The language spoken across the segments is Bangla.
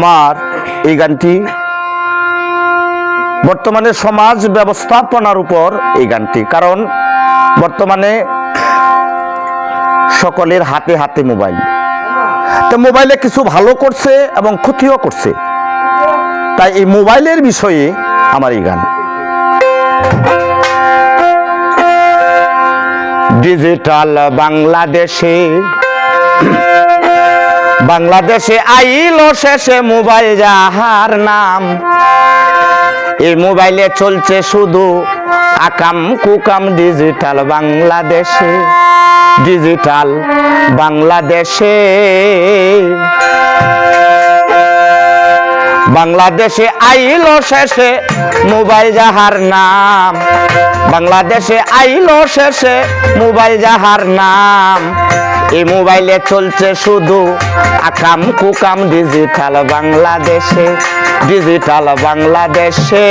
আমার এই গানটি বর্তমানে সমাজ ব্যবস্থাপনার উপর এই গানটি। কারণ বর্তমানে সকলের হাতে হাতে মোবাইল। তো মোবাইলে কিছু ভালো করছে এবং ক্ষতিও করছে। তাই এই মোবাইলের বিষয়ে আমার এই গান। ডিজিটাল বাংলাদেশে বাংলাদেশে আইল শেষে মোবাইল যাহার নাম। এই মোবাইলে চলছে শুধু আকাম কুকাম ডিজিটাল বাংলাদেশে। ডিজিটাল বাংলাদেশে। বাংলাদেশে আইল শেষে মোবাইল যাহার নাম। বাংলাদেশে আইল শেষে মোবাইল যাহার নাম। এই মোবাইলে চলছে শুধু আকাম কুকাম ডিজিটাল বাংলাদেশে ডিজিটাল বাংলাদেশে।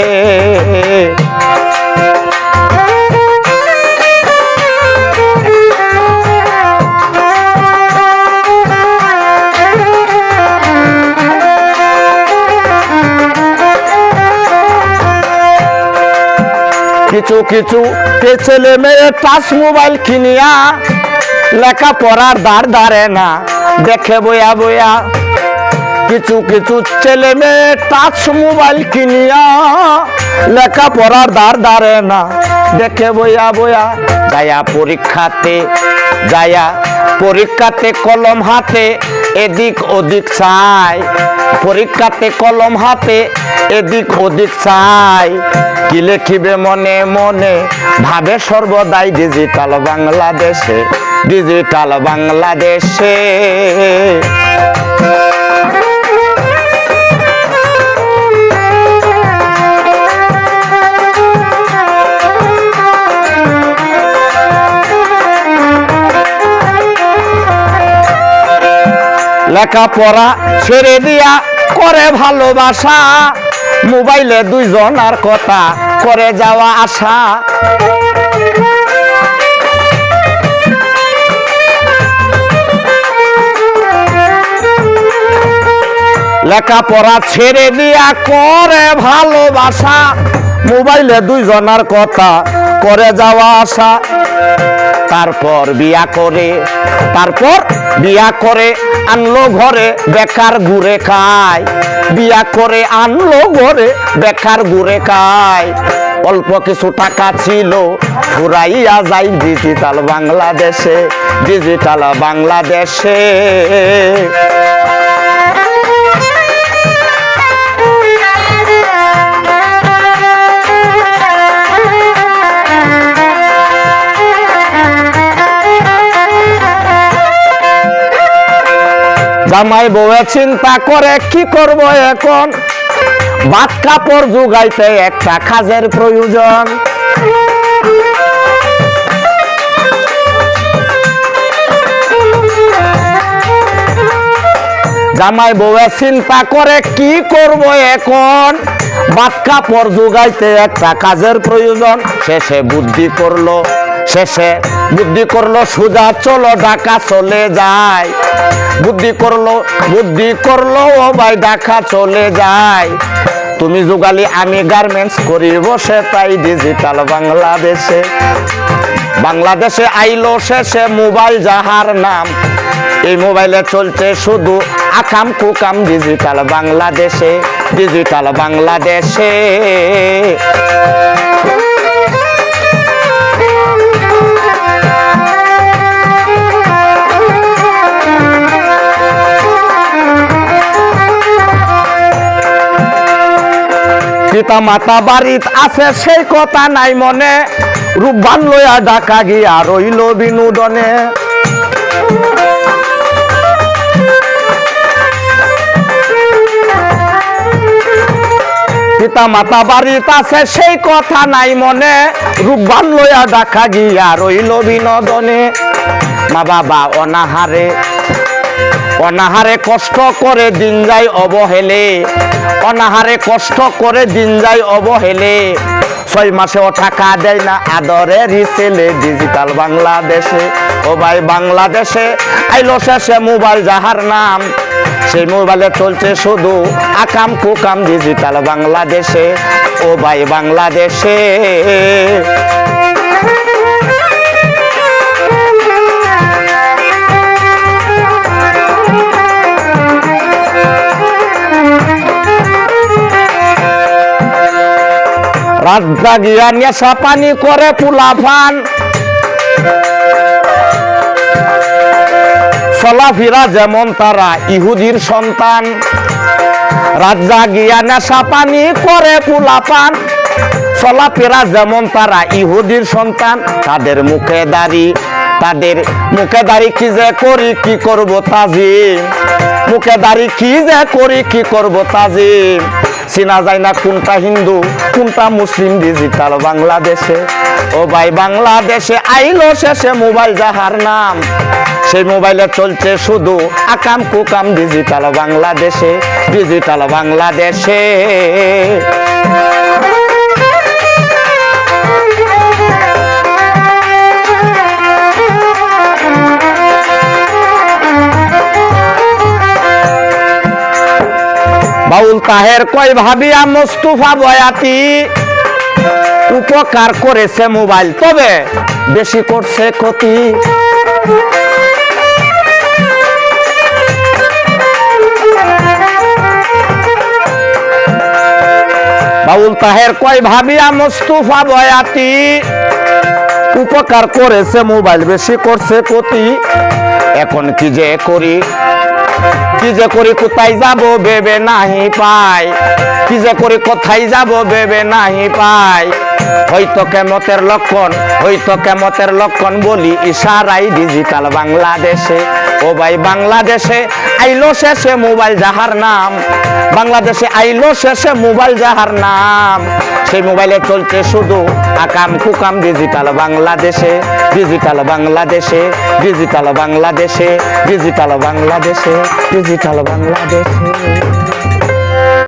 কিছু কিছু ছেলে মেয়ে টাচ মোবাইল কিনিয়া লেখা পড়ার দাঁড় দাঁড়ে না। দেখে বয়া বয়া কিছু কিছু ছেলে মেয়ে টাচ মোবাইল কিনিয়া লেখা পড়ার দাঁড় দাঁড়ে না। দেখে বয়া বয়া যায়া পরীক্ষাতে যায়া পরীক্ষাতে কলম হাতে, এদিক ওদিক চাই। পরীক্ষাতে কলম হাতে, এদিক ওদিক চাই। কি লেখিবে মনে মনে, ভাবে সর্বদাই ডিজিটাল বাংলাদেশে ডিজিটাল বাংলাদেশে। লেখাপড়া ছেড়ে দিয়া করে ভালোবাসা। মোবাইলে দুইজন আর কথা, করে যাওয়া আসা লেখাপড়া ছেড়ে দিয়া করে ভালোবাসা। মোবাইলে দুইজনার কথা, করে যাওয়া আসা তারপর বিয়া করে, তারপর বিয়া করে আনলো ঘরে, বেকার ঘুরে খায়। বিয়া করে আনলো ঘরে, বেকার ঘুরে খায়। অল্প কিছু টাকা ছিল, ঘুরাইয়া যাই ডিজিটাল বাংলাদেশে ডিজিটাল বাংলাদেশে। জামাই বউয়ে চিন্তা করে, কি করব এখন? ভাত কাপড় জোগাইতে একটা কাজের প্রয়োজন। জামাই বউয়ে চিন্তা করে, কি করব এখন? ভাত কাপড় জোগাইতে একটা কাজের প্রয়োজন। শেষে বুদ্ধি করল, শেষে বুদ্ধি করল সুজা, চলো ঢাকা চলে যায় বুদ্ধি করল বুদ্ধি করল, ও ভাই ঢাকা চলে যায় তুমি যোগালি, আমি গার্মেন্টস করি বসে তাই ডিজিটাল বাংলাদেশে। বাংলাদেশে আইলো শেষে মোবাইল যাহার নাম। এই মোবাইলে চলছে শুধু আকাম কুকাম ডিজিটাল বাংলাদেশে ডিজিটাল বাংলাদেশে। পিতা মাতা বাড়িত আছে, সেই কথা নাই মনে। রূপবান লয়া ডাকা গিয়া রইল বিনোদনে। পিতা মাতা বাড়িত আছে, সেই কথা নাই মনে। রূপবান লইয়া ডাকা গিয়া রইল বিনোদনে। মা বাবা অনাহারে। অনাহারে কষ্ট করে দিন যায় অবহেলে। অনাহারে কষ্ট করে দিন যায় অবহেলে। ছয় মাসেও টাকা দেয় না আদরের ছেলে ডিজিটাল বাংলাদেশে। ও ভাই বাংলাদেশে, আইলো শেষে মোবাইল যাহার নাম। সেই মোবাইলে চলছে শুধু আকাম কুকাম ডিজিটাল বাংলাদেশে। ও ভাই বাংলাদেশে রাত জাগিয়া করে পুলাফান। চলাফেরা যেমন তারা, ইহুদির সন্তান। রাত জাগিয়া নেশা পানি করে পুলাপান চলাফেরা যেমন তারা, ইহুদির সন্তান, তাদের মুখে দাড়ি। তাদের মুখে দাড়ি কি যে করি, কি করব তাজিম? মুখে দাড়ি কি যে করি, কি করব তাজিম? চেনা যায় না কোনটা হিন্দু, কোনটা মুসলিম ডিজিটাল বাংলাদেশে। ও ভাই, বাংলাদেশে আইলো শেষে মোবাইল যাহার নাম। সেই মোবাইলে চলছে শুধু আকাম কুকাম ডিজিটাল বাংলাদেশে ডিজিটাল বাংলাদেশে। তাহের কয় ভাবিয়া মোস্তফা বয়াতি উপকার করেছে মোবাইল। তবে বেশি করছে ক্ষতি। বাউল তাহের কয় ভাবিয়া মোস্তফা বয়াতি উপকার করেছে মোবাইল। বেশি করছে ক্ষতি। এখন কি যে করি? কি যে করি কোথায় যাব বেবে নাহি পাই। কি যে করি কোথায় যাব বেবে নাহি পাই। হয়তো কেমতের লক্ষণ, হয়তো কেমতের লক্ষণ বলি ইশারাই ডিজিটাল বাংলাদেশে। ও ভাই বাংলাদেশে আইলো শেষে মোবাইল যাহার নাম। বাংলাদেশে আইলো শেষে মোবাইল যাহার নাম। সেই মোবাইলে চলছে শুধু আকাম কুকাম ডিজিটাল বাংলাদেশে। ডিজিটাল বাংলাদেশে ডিজিটাল বাংলাদেশে ডিজিটাল বাংলাদেশে ডিজিটাল বাংলাদেশে।